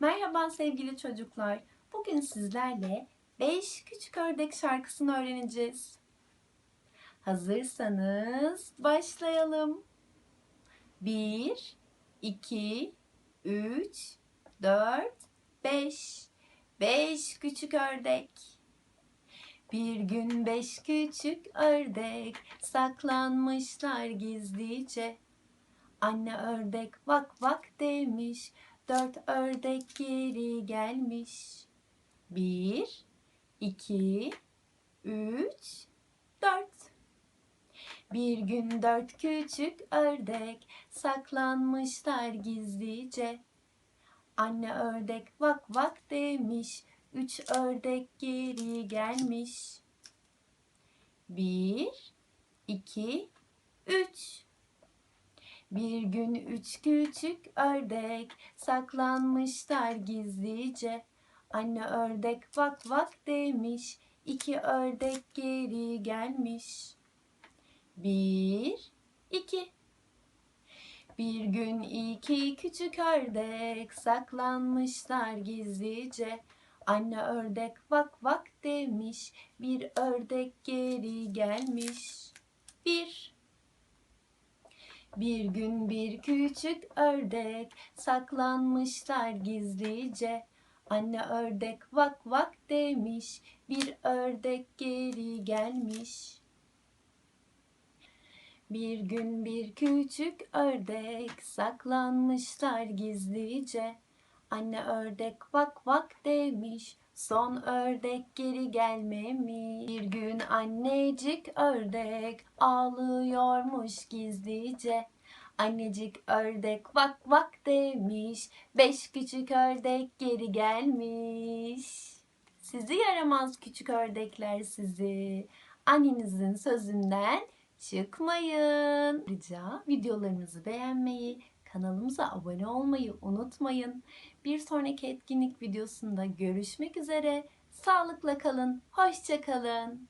Merhaba sevgili çocuklar. Bugün sizlerle 5 küçük ördek şarkısını öğreneceğiz. Hazırsanız başlayalım. 1 2 3 4 5 5 küçük ördek. Bir gün beş küçük ördek saklanmışlar gizlice. Anne ördek vak vak demiş, dört ördek geri gelmiş. Bir, iki, üç, dört. Bir gün dört küçük ördek saklanmışlar gizlice. Anne ördek vak vak demiş, üç ördek geri gelmiş. Bir, iki, üç. Bir gün üç küçük ördek saklanmışlar gizlice. Anne ördek vak vak demiş, iki ördek geri gelmiş. Bir, iki. Bir gün iki küçük ördek saklanmışlar gizlice. Anne ördek vak vak demiş, bir ördek geri gelmiş. Bir. Bir gün bir küçük ördek saklanmışlar gizlice. Anne ördek vak vak demiş, bir ördek geri gelmiş. Bir gün bir küçük ördek saklanmışlar gizlice. Anne ördek vak vak demiş, son ördek geri gelmemiş. Bir gün annecik ördek ağlıyormuş gizlice. Annecik ördek vak vak demiş, beş küçük ördek geri gelmiş. Sizi yaramaz küçük ördekler sizi. Annenizin sözünden çıkmayın. Rica videolarımızı beğenmeyi, kanalımıza abone olmayı unutmayın. Bir sonraki etkinlik videosunda görüşmek üzere. Sağlıkla kalın, hoşça kalın.